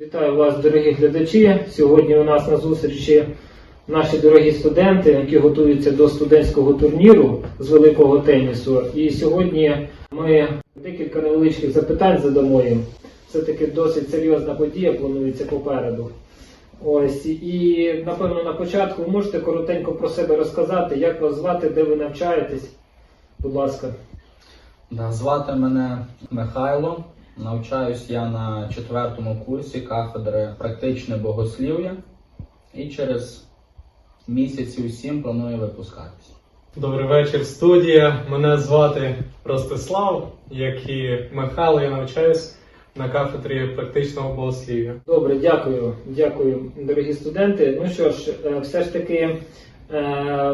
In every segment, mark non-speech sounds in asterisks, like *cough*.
Вітаю вас, дорогі глядачі. Сьогодні у нас на зустрічі наші дорогі студенти, які готуються до студентського турніру з великого тенісу. І сьогодні ми декілька невеличких запитань задамо їм. Це таки досить серйозна подія планується попереду. Ось і напевно на початку можете коротенько про себе розказати, як вас звати, де ви навчаєтесь. Будь ласка. Звати мене Михайло. Навчаюсь я на четвертому курсі кафедри практичне богослів'я і через місяців сім планую випускатися. Добрий вечір, студія. Мене звати Ростислав, як і Михайло, я навчаюсь на кафедрі практичного богослів'я. Добре, дякую, дякую, дорогі студенти. Ну що ж, е, все ж таки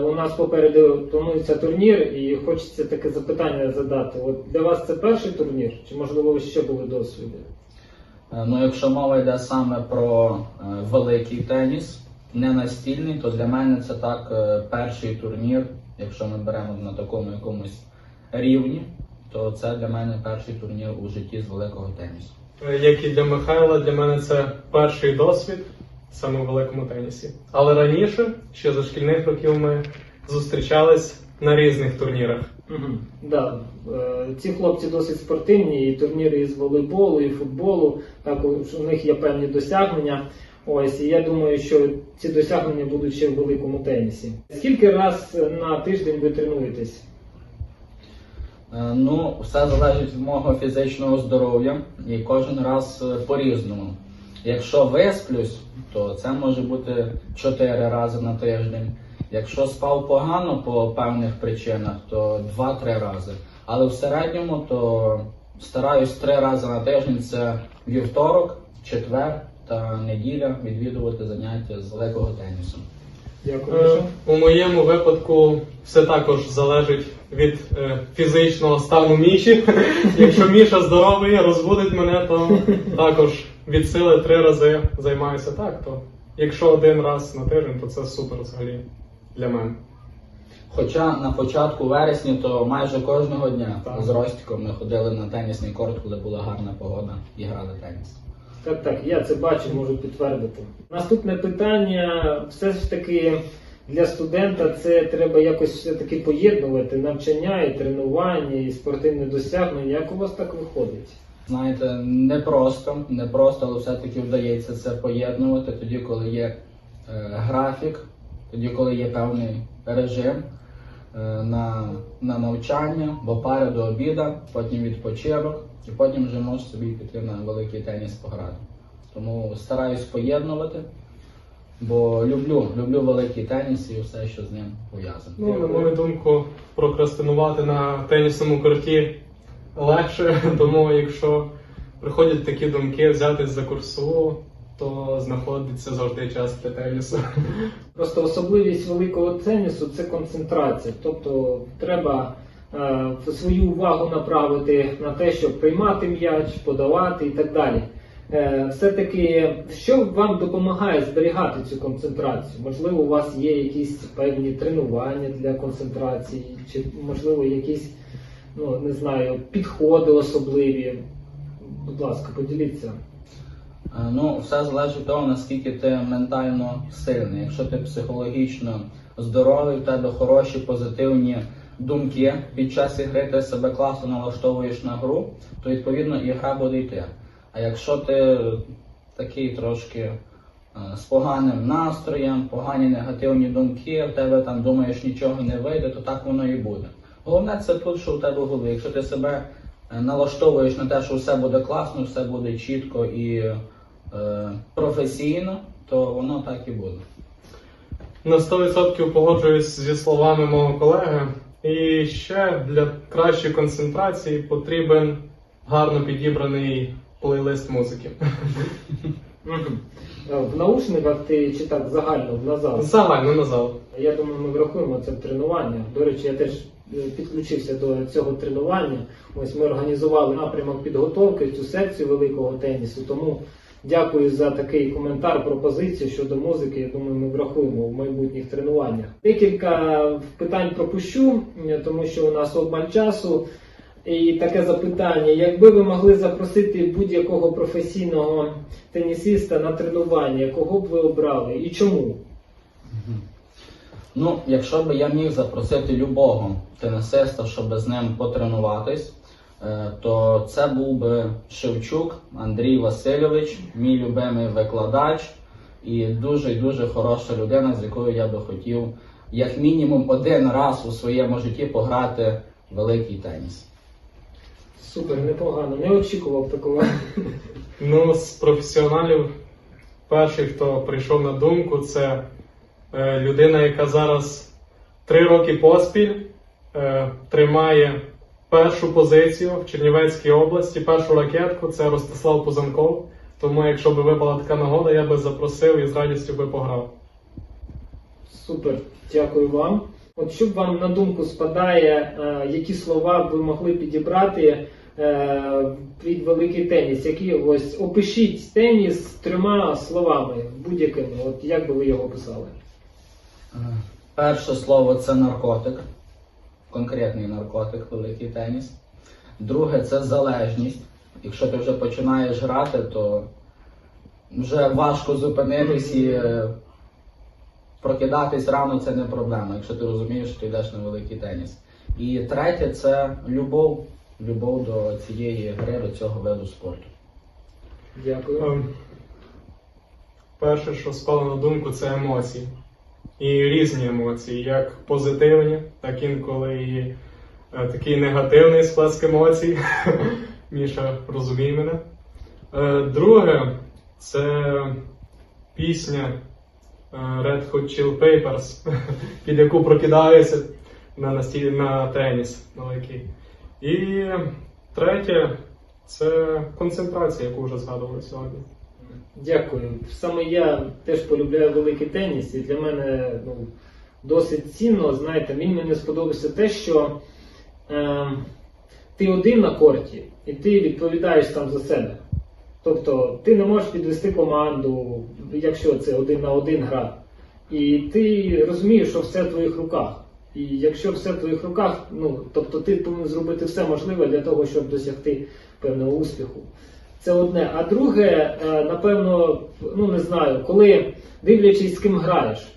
у нас попереду планується турнір, і хочеться таке запитання задати. От для вас це перший турнір, чи можливо ви ще були досвіди? Е, Ну, якщо мова йде саме про е, великий теніс, не настільний, то для мене це так е, перший турнір. Якщо ми беремо на такому якомусь рівні, то це для мене перший турнір у житті з великого тенісу. Е, Як і для Михайла, для мене це перший досвід саме в великому тенісі. Але раніше, ще за шкільних років, ми зустрічались на різних турнірах. Угу. Да. Е, Ці хлопці досить спортивні, і турніри із волейболу, і футболу. Також у них є певні досягнення. Ось, і я думаю, що ці досягнення будуть ще в великому тенісі. Скільки раз на тиждень ви тренуєтесь? Е, Ну, все залежить від мого фізичного здоров'я і кожен раз е, по-різному. Якщо висплюсь, то це може бути 4 рази на тиждень. Якщо спав погано по певних причинах, то 2-3 рази. Але в середньому то стараюсь 3 рази на тиждень це вівторок, четвер та неділя відвідувати заняття з великого тенісу. Дякую. Е, У моєму випадку все також залежить від е, фізичного стану Міші. *laughs* Якщо Міша здоровий, розбудить мене, то також від сили три рази займаюся так. То якщо один раз на тиждень, то це супер взагалі для мене. Хоча на початку вересня, то майже кожного дня Так. з Ростіком ми ходили на тенісний корт, коли була гарна погода і грали теніс. Так, так, я це бачу, можу підтвердити. Наступне питання: все ж таки для студента це треба якось все-таки поєднувати навчання і тренування, і спортивне досягнення. Як у вас так виходить? Знаєте, не просто, не просто, але все-таки вдається це поєднувати тоді, коли є е, графік, тоді, коли є певний режим е, на, на навчання, бо пари до обіда, потім відпочинок, і потім вже можеш собі піти на великий теніс пограти. Тому стараюсь поєднувати, бо люблю, люблю великий теніс і все, що з ним пов'язано. Ну, на мою думку, прокрастинувати на тенісному корті легше, *laughs* тому якщо приходять такі думки взятись за курсову, то знаходиться завжди час для тенісу. *laughs* Просто особливість великого тенісу це концентрація. Тобто треба е, свою увагу направити на те, щоб приймати м'яч, подавати і так далі. Е, все-таки, що вам допомагає зберігати цю концентрацію? Можливо, у вас є якісь певні тренування для концентрації, чи можливо якісь, ну не знаю, підходи особливі. Будь ласка, поділіться. Е, Ну, все залежить від того, наскільки ти ментально сильний. Якщо ти психологічно здоровий, в тебе хороші позитивні думки під час ігри, ти себе класно налаштовуєш на гру, то відповідно і гра буде йти. А якщо ти такий трошки е, з поганим настроєм, погані негативні думки, в тебе там думаєш нічого не вийде, то так воно і буде. Головне це тут, що у тебе в голові. Якщо ти себе е, налаштовуєш на те, що все буде класно, все буде чітко і е, професійно, то воно так і буде. На 100% погоджуюсь зі словами мого колеги. І ще для кращої концентрації потрібен гарно підібраний плейлист музики. В *laughs* наушниках ти чи так загально в назад? Загально на зал. Я думаю, ми врахуємо це в тренування. До речі, я теж підключився до цього тренування. Ось ми організували напрямок підготовки, цю секцію великого тенісу. Тому дякую за такий коментар, пропозицію щодо музики. Я думаю, ми врахуємо в майбутніх тренуваннях. Декілька питань пропущу, е, тому що у нас обмаль часу. І таке запитання: якби ви могли запросити будь-якого професійного тенісиста на тренування, кого б ви обрали і чому? Ну, якщо б я міг запросити любого тенісиста, щоб з ним потренуватись, е, то це був би Шевчук Андрій Васильович, мій любимий викладач і дуже дуже хороша людина, з якою я би хотів як мінімум один раз у своєму житті пограти великий теніс. Супер, непогано. Не очікував такого. *laughs* Ну, з професіоналів, перший, хто прийшов на думку, це людина, яка зараз три роки поспіль е, тримає першу позицію в Чернівецькій області, першу ракетку це Ростислав Пузанков. Тому, якщо б випала така нагода, я би запросив і з радістю би пограв. Супер, дякую вам. От що б вам на думку спадає, е, які слова б ви могли підібрати е, під великий теніс? Які ось опишіть теніс трьома словами будь-якими. От як би ви його писали? Перше слово це наркотик, конкретний наркотик, великий теніс. Друге це залежність. Якщо ти вже починаєш грати, то вже важко зупинитись і е, прокидатись рано це не проблема, якщо ти розумієш, що ти йдеш на великий теніс. І третє це любов. Любов до цієї гри, до цього виду спорту. Дякую. Ем, Перше, що спало на думку, це емоції. І різні емоції, як позитивні, так інколи і е, такий негативний сплеск емоцій. *laughs* Міша, розумій мене. Е, друге, це пісня е, Red Hot Chill Papers, *laughs* під яку прокидаюся на, настіль... на теніс великий. І третє, це концентрація, яку вже згадували сьогодні. Дякую. Саме я теж полюбляю великий теніс, і для мене ну, досить цінно, знаєте, він мені сподобався те, що е, ти один на корті, і ти відповідаєш там за себе. Тобто ти не можеш підвести команду, якщо це один на один гра. І ти розумієш, що все в твоїх руках. І якщо все в твоїх руках, ну тобто ти повинен зробити все можливе для того, щоб досягти певного успіху. Це одне. А друге, е, напевно, ну не знаю, коли дивлячись, з ким граєш.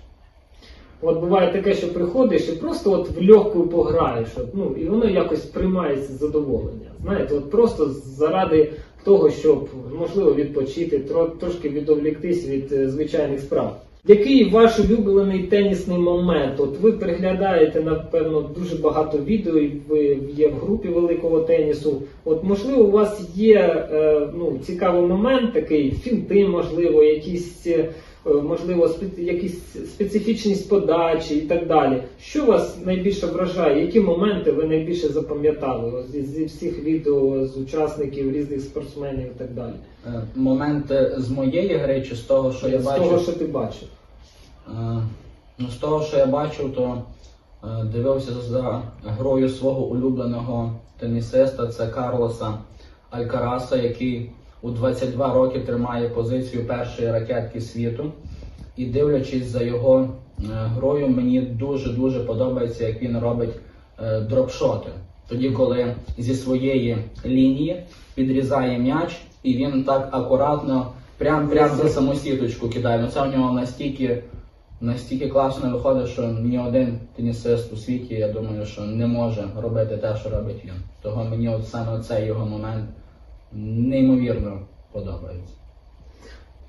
От буває таке, що приходиш і просто от в легкою пограєш, от, ну, і воно якось приймається з задоволення. Знаєте, от просто заради того, щоб можливо відпочити, трошки відволіктись від е, звичайних справ. Який ваш улюблений тенісний момент? От ви переглядаєте, напевно, дуже багато відео, і ви є в групі великого тенісу. От можливо, у вас є е, ну, цікавий момент, такий фінти, можливо, якісь е, можливо, якісь специфічність подачі і так далі. Що вас найбільше вражає? Які моменти ви найбільше запам'ятали зі, всіх відео з учасників різних спортсменів і так далі? Е, Моменти з моєї гри чи з того, що я з бачив? того, що ти бачив. Е, Ну, з того, що я бачив, то е, дивився за грою свого улюбленого тенісиста, це Карлоса Алькараса, який у 22 роки тримає позицію першої ракетки світу. І дивлячись за його е, грою, мені дуже-дуже подобається, як він робить е, дропшоти. Тоді, коли зі своєї лінії підрізає м'яч, і він так акуратно, прям прям за саму сіточку кидає. Ну це в нього настільки, настільки класно виходить, що ні один тенісист у світі, я думаю, що не може робити те, що робить він. Того мені от саме цей його момент неймовірно подобається.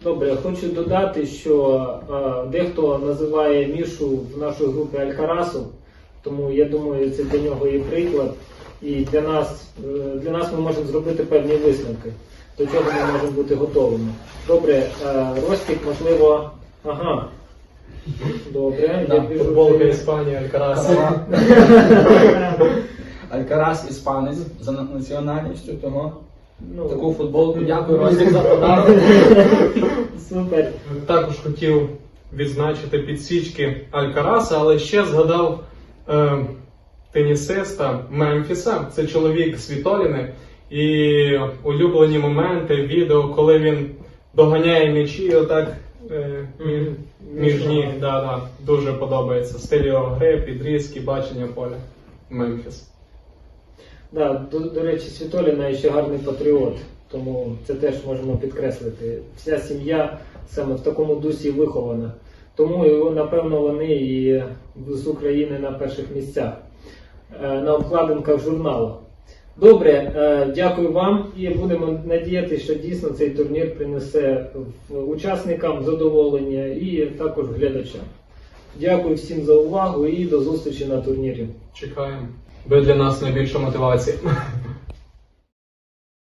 Добре, хочу додати, що е, дехто називає Мішу в нашій групі Алькарасом, тому я думаю, це для нього є приклад. І для нас, е, для нас ми можемо зробити певні висновки, до чого ми можемо бути готовими. Добре, е, Ростик, можливо, ага. Добре, Да, я біжу. Футболка Іспанії, Алькарас. Алькарас іспанець за національністю, того Ну, таку футболку. *laughs* Дякую, Ростик, за подарунок. *laughs* Супер. Також хотів відзначити підсічки Алькараса, але ще згадав е, тенісиста Мемфіса. Це чоловік Світоліни. І улюблені моменти, відео, коли він доганяє м'ячі, отак е, мі- між ніг. Да, да, дуже подобається. Стиль його гри, підрізки, бачення поля. Мемфіс. Да, до, до речі, Світоліна ще гарний патріот, тому це теж можемо підкреслити. Вся сім'я саме в такому дусі вихована. Тому напевно, вони і з України на перших місцях е, на обкладинках журналу. Добре, е, дякую вам і будемо надіятися, що дійсно цей турнір принесе учасникам задоволення і також глядачам. Дякую всім за увагу і до зустрічі на турнірі. Чекаємо. Ви для нас найбільша мотивація.